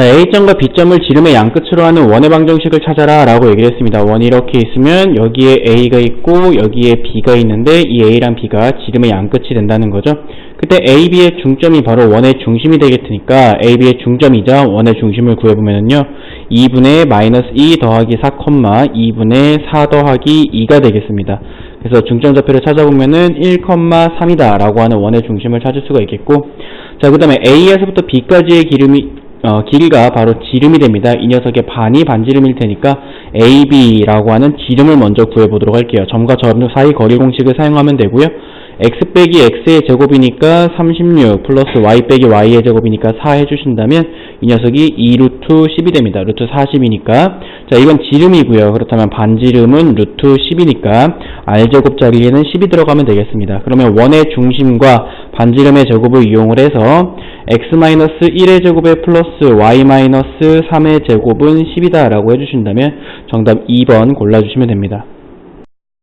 자, A점과 B점을 지름의 양끝으로 하는 원의 방정식을 찾아라 라고 얘기를 했습니다. 원이 이렇게 있으면 여기에 A가 있고 여기에 B가 있는데 이 A랑 B가 지름의 양끝이 된다는 거죠. 그때 A, B의 중점이 바로 원의 중심이 되겠으니까 A, B의 중점이자 원의 중심을 구해보면은요 2분의 마이너스 2 더하기 4, 2분의 4 더하기 2가 되겠습니다. 그래서 중점 좌표를 찾아보면은 1,3이다 라고 하는 원의 중심을 찾을 수가 있겠고 자 그 다음에 A에서부터 B까지의 기름이 어, 길이가 바로 지름이 됩니다. 이 녀석의 반이 반지름일 테니까 AB라고 하는 지름을 먼저 구해보도록 할게요. 점과 점 사이 거리 공식을 사용하면 되고요. x 빼기 x의 제곱이니까 36 플러스 y 빼기 y의 제곱이니까 4 해주신다면 이 녀석이 2 루트 10이 됩니다. 루트 40이니까 자 이건 지름이고요. 그렇다면 반지름은 루트 10이니까 r제곱 자리에는 10이 들어가면 되겠습니다. 그러면 원의 중심과 반지름의 제곱을 이용을 해서 x-1의 제곱에 플러스 y-3의 제곱은 10이다 라고 해주신다면 정답 2번 골라주시면 됩니다.